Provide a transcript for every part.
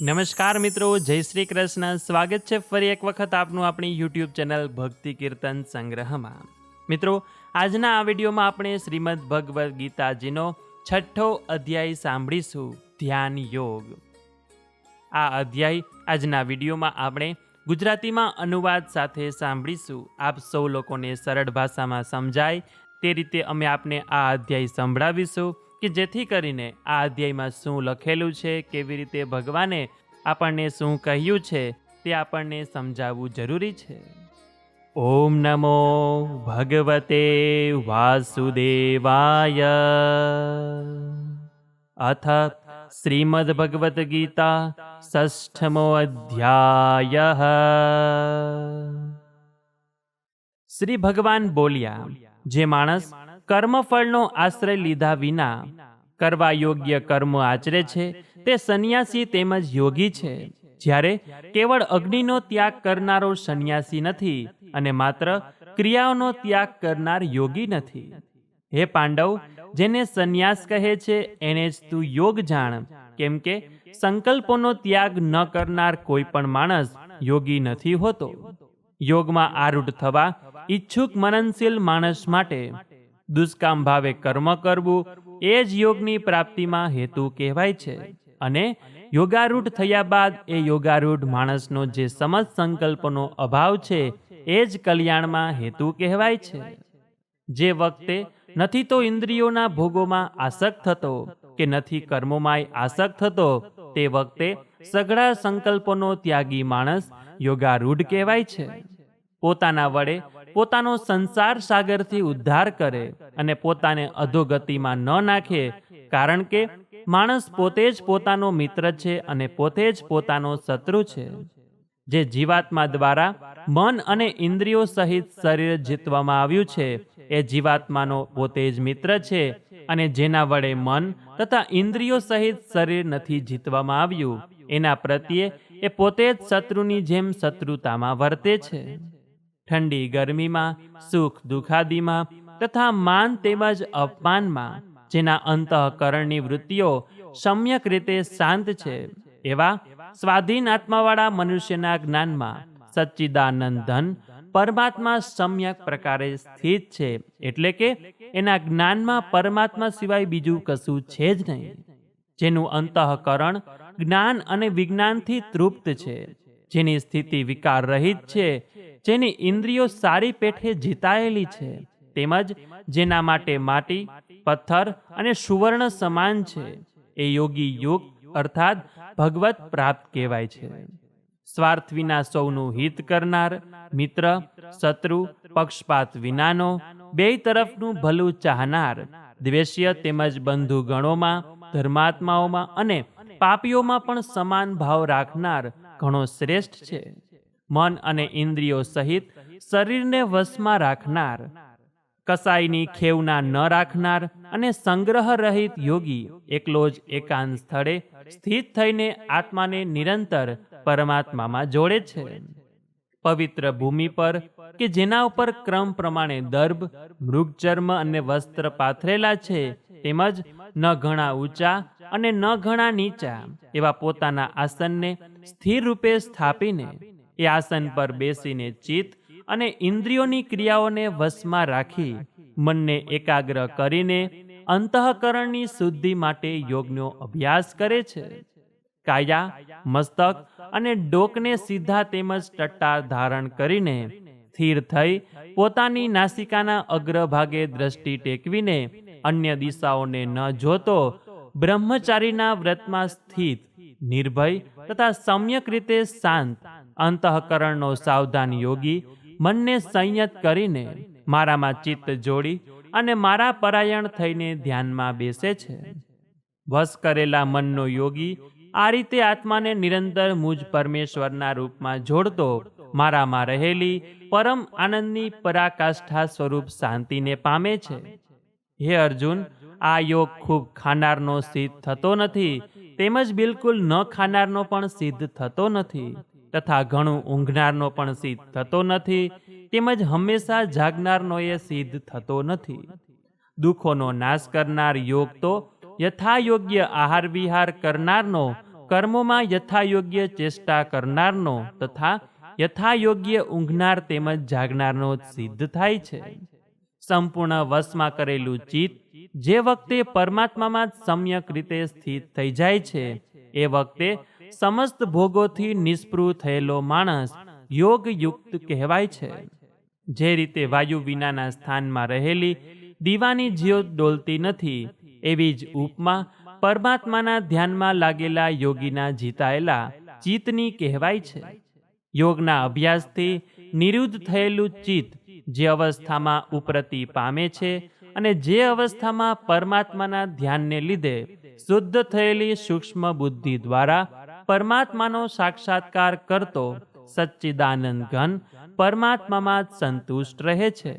નમસ્કાર મિત્રો, જય શ્રી કૃષ્ણ. સ્વાગત છે ફરી એક વખત આપનું આપણી યુટ્યુબ ચેનલ ભક્તિ કીર્તન સંગ્રહમાં. મિત્રો, આજના આ વિડીયોમાં આપણે શ્રીમદ ભગવદ્ ગીતાજીનો છઠ્ઠો અધ્યાય સાંભળીશું, ધ્યાન યોગ. આ અધ્યાય આજના વિડીયોમાં આપણે ગુજરાતીમાં અનુવાદ સાથે સાંભળીશું. આપ સૌ લોકોને સરળ ભાષામાં સમજાય, તે રીતે અમે આપને આ અધ્યાય સંભળાવીશું. કે જેથી કરીને આ અધ્યાયમાં શું લખેલું છે, કેવી રીતે ભગવાને આપણને શું કહ્યું છે તે આપણને સમજાવવું જરૂરી છે. ઓમ નમો ભગવતે વાસુદેવાય. અથ શ્રીમદ ભગવદ્ ગીતા ષષ્ઠમો અધ્યાય. શ્રી ભગવાન બોલ્યા, જે માણસ કર્મફળનો આશ્રય લીધા વિના કરવા યોગ્ય કર્મ આચરે છે, તે સંન્યાસી તેમજ યોગી છે. જ્યારે કેવળ અગ્નિનો ત્યાગ કરનારો સંન્યાસી નથી અને માત્ર ક્રિયાઓનો ત્યાગ કરનાર યોગી નથી. હે પાંડવ, જેને સંન્યાસ કહે છે, એને જ તું યોગ જાણ, કેમ કે સંકલ્પોનો ત્યાગ ન કરનાર કોઈ પણ માણસ યોગી નથી હોતો. યોગમાં આરૂઢ થવા ઈચ્છુક મનનશીલ માણસ માટે દુષ્કામ ભાવે કર્મ કરવું, એ જ યોગની પ્રાપ્તિમાં હેતુ કહેવાય છે. અને યોગારૂઢ થયા બાદ એ યોગારૂઢ માણસનો જે સમજ સંકલ્પનો અભાવ છે, એ જ કલ્યાણમાં હેતુ કહેવાય છે. જે વખતે નથી તો ઇન્દ્રિયોના ભોગોમાં આસક્ત થતો કે નથી કર્મોમાંય આસક્ત થતો, તે વખતે સઘળા સંકલ્પોનો ત્યાગી માણસ યોગારૂઢ કહેવાય છે. પોતાના વડે પોતાનો સંસાર સાગરથી ઉદ્ધાર કરે અને પોતાને અધોગતિમાં ન નાખે, કારણ કે માણસ પોતે જ પોતાનો મિત્ર છે અને પોતે જ પોતાનો શત્રુ છે. જે જીવાત્મા દ્વારા મન અને ઇન્દ્રિયો સહિત શરીર જીતવામાં આવ્યું છે, એ જીવાત્માનો પોતે જ મિત્ર છે અને જેના વડે મન તથા ઇન્દ્રિયો સહિત શરીર નથી જીતવામાં આવ્યું, એના પ્રત્યે એ પોતે જ શત્રુની જેમ શત્રુતામાં વર્તે છે. ઠંડી ગરમીમાં, સુખ દુઃખાદીમાં તથા માન તેમજ અપમાનમાં, જેના અંતઃકરણની વૃત્તિઓ સમ્યક રીતે શાંત છે, એવા સ્વાધીન આત્માવાળા મનુષ્યના જ્ઞાનમાં સચ્ચિદાનંદ ધન પરમાત્મા સમ્યક પ્રકારે સ્થિત છે, એટલે કે એના જ્ઞાનમાં પરમાત્મા સિવાય બીજું કશું છે જ નહીં. જેનું અંતઃકરણ જ્ઞાન અને વિજ્ઞાનથી તૃપ્ત છે, જેની સ્થિતિ વિકાર રહિત છે જેની ઇન્દ્રિયો સારી પેઠે જીતાયેલી છે, તેમજ જેના માટે માટી, પથ્થર અને સુવર્ણ સમાન છે. એ યોગી યુગ, અર્થાત ભગવત પ્રાપ્ત કહેવાય છે. સ્વાર્થ વિના સૌનું હિત કરનાર, મિત્ર, શત્રુ, પક્ષપાત વિનાનો, બે તરફનું ભલું ચાહનાર, દ્વેષ્ય તેમજ બંધુ ગણોમાં ધર્માત્માઓમાં અને પાપીઓમાં પણ સમાન ભાવ રાખનાર ઘણો શ્રેષ્ઠ છે. મન અને ઇન્દ્રિયો સહિત શરીરને વશમાં રાખનાર, કસાઈની ખેવના ન રાખનાર અને સંગ્રહ રહિત યોગી એકલો જ એકાંત સ્થળે સ્થિત થઈને આત્માને નિરંતર પરમાત્મામાં જોડે છે. પવિત્ર ભૂમિ પર કે જેના ઉપર ક્રમ પ્રમાણે દર્ભ મૃગચર્મ અને વસ્ત્ર પાથરેલા છે તેમજ ન ઘણા ઊંચા અને ન ઘણા નીચા એવા પોતાના આસનને સ્થિર રૂપે સ્થાપીને એ આસન પર બેસીને ચિત્ત અને ઇન્દ્રિયોની ક્રિયાઓને વશમાં રાખી મનને એકાગ્ર કરીને અંતઃકરણની શુદ્ધિ માટે યોગનો અભ્યાસ કરે છે. કાયા, મસ્તક અને ડોકને સીધા તેમજ ટટ્ટાર ધારણ કરીને સ્થિર થઈ પોતાની નાસિકાના અગ્રભાગે દ્રષ્ટિ ટેકવીને અન્ય દિશાઓને ન જોતો બ્રહ્મચારીના વ્રતમાં સ્થિત, નિર્ભય તથા સમ્યક રીતે શાંત અંતઃકરણનો સાવધાન યોગી, મનને સંયત કરીને મારામાં ચિત્ત જોડી અને મારા પરાયણ થઈને ધ્યાનમાં બેસે છે. વશ કરેલા મનનો યોગી આ રીતે આત્માને નિરંતર મુજ પરમેશ્વરના રૂપમાં જોડતો, મારામાં રહેલી પરમ આનંદની પરાકાષ્ઠા સ્વરૂપ શાંતિને પામે છે. હે અર્જુન, આ યોગ ખૂબ ખાનારનો સિદ્ધ થતો નથી, તેમજ બિલકુલ ન ખાનારનો પણ સિદ્ધ થતો નથી. તથા ઘણું ઊંઘનારનો પણ સિદ્ધ થતો નથી, તેમજ હંમેશા જાગનારનો એ સિદ્ધ થતો નથી. દુઃખોનો નાશ કરનાર યોગ તો યથાયોગ્ય આહાર વિહાર કરનારનો, કર્મોમાં યથાયોગ્ય ચેષ્ટા કરનારનો તથા યથાયોગ્ય ઊંઘનાર તેમજ જાગનારનો સિદ્ધ થાય છે. સંપૂર્ણ વશમાં કરેલું ચિત્ત જે વખતે પરમાત્મામાં જ સમ્યક રીતે સ્થિત થઈ જાય છે, એ વખતે સમસ્ત ભોગોથી નિષ્પૃહ થયેલો માણસ યોગયુક્ત કહેવાય છે. જે રીતે વાયુ વિનાના સ્થાનમાં રહેલી દીવાની જ્યોત ડોલતી નથી, એવી જ ઉપમા પરમાત્માના ધ્યાનમાં લાગેલા યોગીના જીતાયેલા ચિત્તની કહેવાય છે. યોગના અભ્યાસથી નિરુદ્ધ થયેલું ચિત્ત જે અવસ્થામાં ઉપરતિ પામે છે અને જે અવસ્થામાં પરમાત્માના ધ્યાનને લીધે શુદ્ધ થયેલી સૂક્ષ્મ બુદ્ધિ દ્વારા પરમાત્માનો સાક્ષાત્કાર કરતો સચ્ચિદાનંદ ઘન પરમાત્મામાં જ સંતુષ્ટ રહે છે.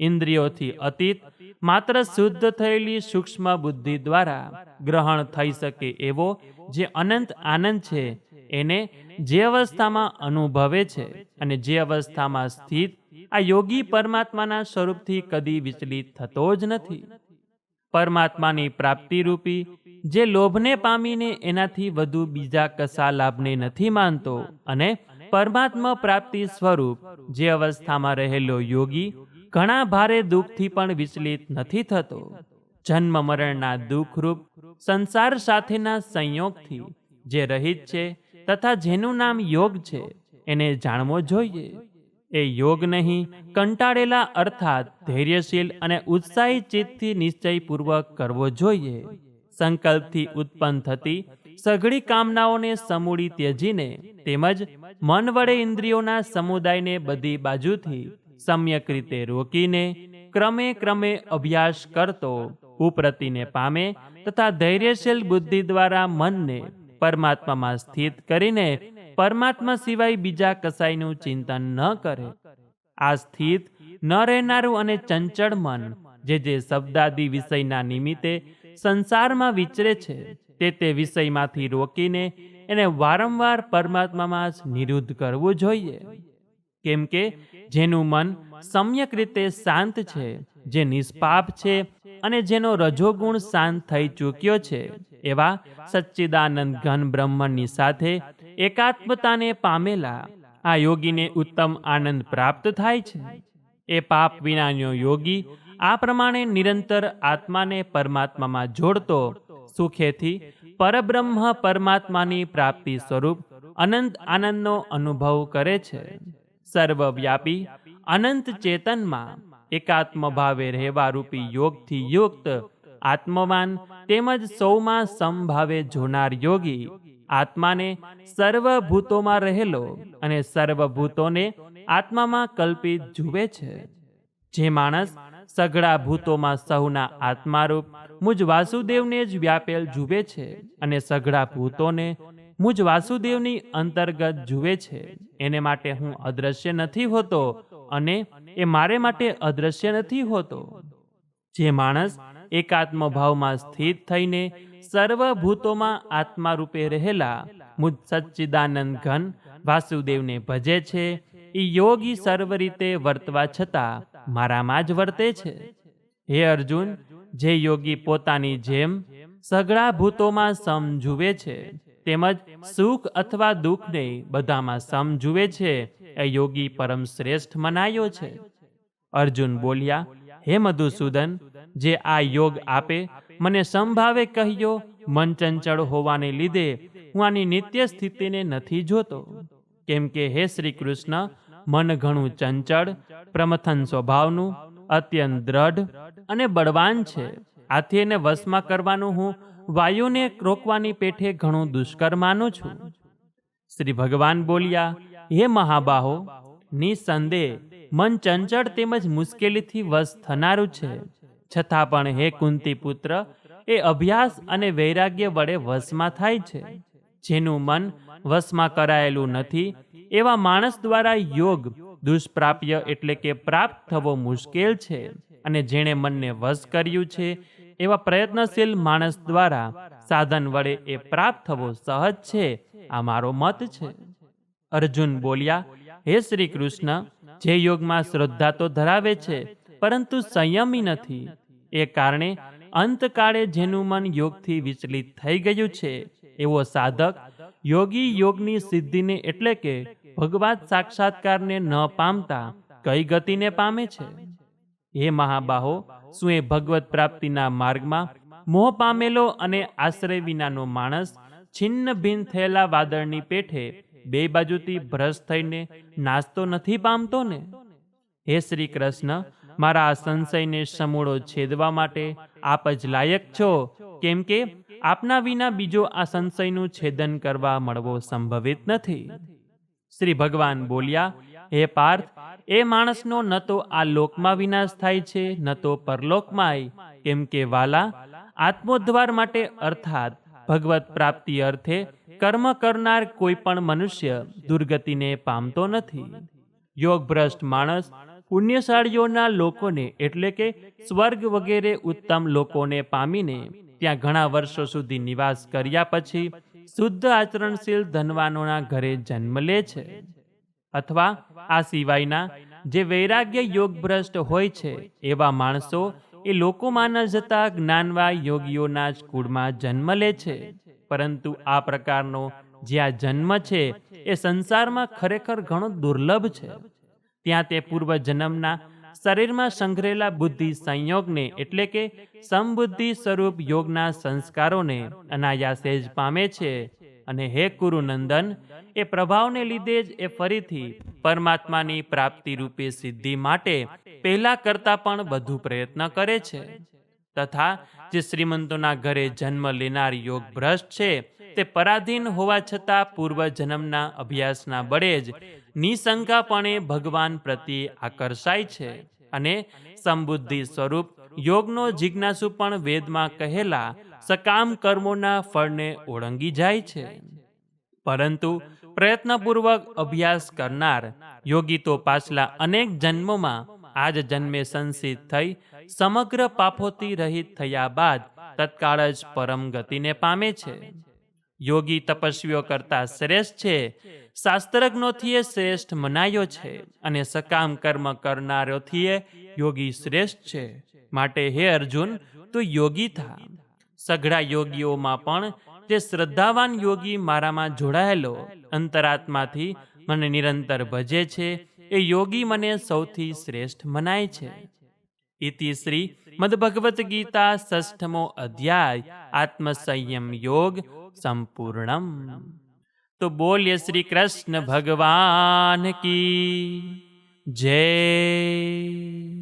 ઇન્દ્રિયોથી અતીત, માત્ર શુદ્ધ થયેલી સૂક્ષ્મ બુદ્ધિ દ્વારા ગ્રહણ થઈ શકે એવો જે અનંત આનંદ છે, એને જે અવસ્થામાં અનુભવે છે અને જે અવસ્થામાં સ્થિત, આ યોગી પરમાત્માના સ્વરૂપથી કદી વિચલિત થતો જ નથી. પરમાત્માની પ્રાપ્તિરૂપી જે લોભને પામીને એનાથી વધુ બીજા કશા લાભને નથી માનતો અને પરમાત્મા પ્રાપ્તિ સ્વરૂપ જે અવસ્થામાં રહેલો યોગી ઘણા ભારે દુઃખથી પણ વિચલિત નથી થતો. જન્મ મરણના દુઃખરૂપ સંસાર સાથેના સંયોગથી જે રહિત છે તથા જેનું નામ યોગ છે એને જાણવો જોઈએ. એ યોગ નહીં, કંટાળેલા અર્થાત ધૈર્યશીલ અને ઉત્સાહી ચિત્તથી નિશ્ચયપૂર્વક કરવો જોઈએ. સંકલ્પથી ઉત્પન્ન થતી સઘળી કામનાઓને સમૂળી ત્યજીને તેમજ મન વડે ઇન્દ્રિયોના સમુદાયને બધી બાજુથી સમ્યક રીતે રોકીને ક્રમે ક્રમે અભ્યાસ કરતો ઉપરતિને પામે તથા ધૈર્યશીલ બુદ્ધિ દ્વારા મનને પરમાત્મામાં સ્થિત કરીને પરમાત્મા સિવાય બીજા કસાયનું ચિંતન ન કરે. આ સ્થિત ન રહેનારું અને ચંચળ મન, જે જે શબ્દાદિ વિષયના નિમિત્તે સંસારમાં વિચરે છે. તે તે વિષયમાંથી રોકીને એને વારંવાર પરમાત્મામાં જ નિરુદ્ધ કરવું જોઈએ. કેમ કે જેનું મન સમ્યક રીતે શાંત છે, જે નિષ્પાપ છે અને જેનો રજોગુણ શાંત થઈ ચૂક્યો છે, એવા સચ્ચિદાનંદ ઘન બ્રહ્મની સાથે એકાત્મતાને પામેલા આ યોગીને ઉત્તમ આનંદ પ્રાપ્ત થાય છે. એ પાપ વિનાનો યોગી આ પ્રમાણે નિરંતર આત્માને પરમાત્મામાં જોડતો સુખેથી પરબ્રહ્મ પરમાત્માની પ્રાપ્તિ સ્વરૂપ અનંત આનંદનો અનુભવ કરે છે. સર્વવ્યાપી અનંત ચેતનમાં એકાત્મ ભાવે રહેવા રૂપી યોગથી યુક્ત આત્મવાન તેમજ સૌમાં સમભાવે જોનાર યોગી આત્માને સર્વભૂતોમાં રહેલો અને સર્વભૂતોને આત્મામાં કલ્પિત જુએ છે. જે માણસ સઘળા ભૂતોમાં સહુના આત્મારૂપ મુજ વાસુદેવને જ વ્યાપેલ જુએ છે અને સઘળા ભૂતોને મુજ વાસુદેવની અંતર્ગત જુએ છે. એને માટે હું અદ્રશ્ય નથી હોતો અને એ મારે માટે અદ્રશ્ય નથી હોતો. જે માણસ એકાત્મ ભાવમાં સ્થિત થઈને સર્વ ભૂતોમાં આત્મા રૂપે રહેલા મુજ સચ્ચિદાનંદ ઘન વાસુદેવને ભજે છે એ યોગી સર્વ રીતે વર્તવા છતાં મારામાં જ વર્તે છે. હે અર્જુન, જે યોગી પોતાની જેમ સઘળા ભૂતોમાં સમ જુએ છે, તેમજ સુખ અથવા દુઃખને બધામાં સમ જુએ છે, એ યોગી પરમ શ્રેષ્ઠ મનાયો છે. અર્જુન બોલ્યા, હે મધુસૂદન, જે આ યોગ આપે, મને સંભાવે કહ્યો, મન ચંચળ હોવાને લીધે હું આની નિત્ય સ્થિતિને નથી જોતો. કેમ કે હે શ્રી કૃષ્ણ મન ઘણું ચંચળ, પ્રમથન સ્વભાવનું, અત્યંત દ્રઢ અને બળવાન છે. આથી એને વશમાં કરવાનું હું વાયુને રોકવાની પેઠે ઘણું દુષ્કર માનું છું. શ્રી ભગવાન બોલ્યા, હે મહાબાહો, નિસંદેહ, મન ચંચળ તેમજ મુશ્કેલીથી વશ થનારું છે. છતાં પણ હે કુંતી પુત્ર એ અભ્યાસ અને વૈરાગ્ય વડે વશમાં થાય છે. જેનું મન વશમાં કરાયેલું નથી, એવા માણસ દ્વારા યોગ દુષ્પ્રાપ્ય એટલે કે પ્રાપ્ત થવો મુશ્કેલ છે અને જેણે મનને વશ કર્યું છે, એવા પ્રયત્નશીલ માણસ દ્વારા સાધન વડે એ પ્રાપ્ત થવો સહજ છે, આ મારો મત છે. અર્જુન બોલ્યા, હે શ્રી કૃષ્ણ જે યોગમાં શ્રદ્ધા તો ધરાવે છે, પરંતુ સંયમી નથી. એ કારણે અંતકાળે જેનું મન યોગથી વિચલિત થઈ ગયું છે. એવો સાધક યોગી યોગની સિદ્ધિને એટલે કે ભગવાન સાક્ષાત્કારને ન પામતા કઈ ગતિને પામે છે? હે મહાબાહો, શું એ ભગવત પ્રાપ્તિના માર્ગમાં મોહ પામેલો અને આશ્રય વિનાનો માણસ છિન્ન ભિન્ન થયેલા વાદળની પેઠે બે બાજુથી ભ્રષ્ટ થઈને નાસ્તો નથી પામતો ને? હે શ્રી કૃષ્ણ, મારા આ સંશયને સમૂળો છેદવા માટે આપ જ લાયક છો, કેમ કે આપના વિના બીજો આ સંશયનું છેદન કરવા મળવો સંભવિત નથી. શ્રી ભગવાન બોલ્યા, હે પાર્થ, એ માણસનો ન તો આ લોકમાં વિનાશ થાય છે, ન તો પરલોકમાંય. કેમ કે વાલા, આત્મોદ્ધાર માટે અર્થાત ભગવત પ્રાપ્તિ અર્થે કર્મ કરનાર કોઈ પણ મનુષ્ય દુર્ગતિને પામતો નથી. યોગ ભ્રષ્ટ માણસ પુણ્યશાળીઓના લોકોને એટલે કે સ્વર્ગ વગેરે ઉત્તમ લોકોને પામીને ત્યાં ઘણા વર્ષો સુધી નિવાસ કર્યા પછી શુદ્ધ આચરણશીલ ધનવાનોના ઘરે જન્મ લે છે. અથવા આ સિવાયના જે વૈરાગ્ય યોગભ્રષ્ટ હોય છે એવા માણસો એ લોકોમાં ન જતા જ્ઞાનવા યોગીઓના જ કુળમાં જન્મ લે છે. પરંતુ આ પ્રકારનો જ્યાં જન્મ છે એ સંસારમાં ખરેખર ઘણો દુર્લભ છે. ત્યાં તે પૂર્વ જન્મના શરીરમાં સંઘરેલા બુદ્ધિ સંયોગને એટલે કે સમબુદ્ધિ સ્વરૂપ યોગના સંસ્કારોને અનાયાસે જ પામે છે. અને હે કુરુનંદન એ પ્રભાવને લીધે જ એ ફરીથી પરમાત્માની પ્રાપ્તિ રૂપે સિદ્ધિ માટે પહેલા કરતાં પણ વધુ પ્રયત્ન કરે છે. તથા જે શ્રીમંતોના ઘરે જન્મ લેનાર યોગ ભ્રષ્ટ છે તે પરાધીન હોવા છતાં પૂર્વજન્મના અભ્યાસના બળે જ નિશંકાપણે ભગવાન પ્રત્યે આકર્ષાય છે અને સમબુદ્ધિ સ્વરૂપ યોગનો જિજ્ઞાસુ પણ વેદમાં કહેલા, સકામ કર્મોના ફળને ઓળંગી જાય છે. પરંતુ પ્રયત્નપૂર્વક અભ્યાસ કરનાર યોગી તો પાછલા અનેક જન્મોમાં આજ જન્મે સંસિત થઈ, સમગ્ર પાપોથી રહિત થયા બાદ તત્કાળ જ પરમ ગતિને પામે છે. યોગી તપસ્વીઓ કરતા શ્રેષ્ઠ છે. શાસ્ત્રજ્ઞોથીએ શ્રેષ્ઠ મનાયો છે અને સકામ કર્મ કરનારોથીએ યોગી શ્રેષ્ઠ છે. માટે હે અર્જુન, તું યોગી થા સઘળા યોગીઓમાં પણ જે શ્રદ્ધાવાન યોગી મારામાં જોડાયેલો અંતરાત્માથી મને નિરંતર ભજે છે. એ યોગી મને સૌથી શ્રેષ્ઠ મનાય છે. ઇતિ શ્રી મદભગવત ગીતા ષષ્ઠમો અધ્યાય, આત્મસંયમ યોગ સંપૂર્ણમ તો બોલ્ય શ્રી કૃષ્ણ ભગવાન કી જય